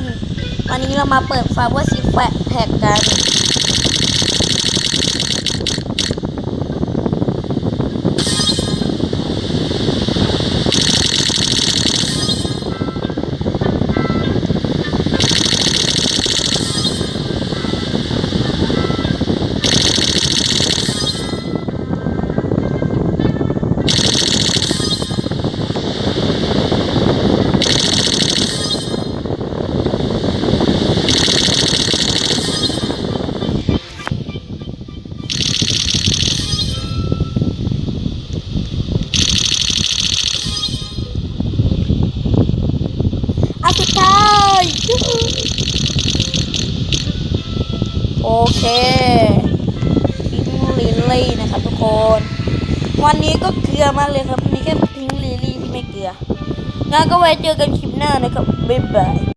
น วันนี้เรามาเปิดฟาร์เวอร์ซิแแพ็กกัน โอเคพิงลิลลี่นะครับทุกคน วันนี้ก็เกลือมากเลยครับมีแค่พิงลิลลี่ที่ไม่เกลืองั้นก็ไว้เจอกันคลิปหน้านะครับบ๊ายบาย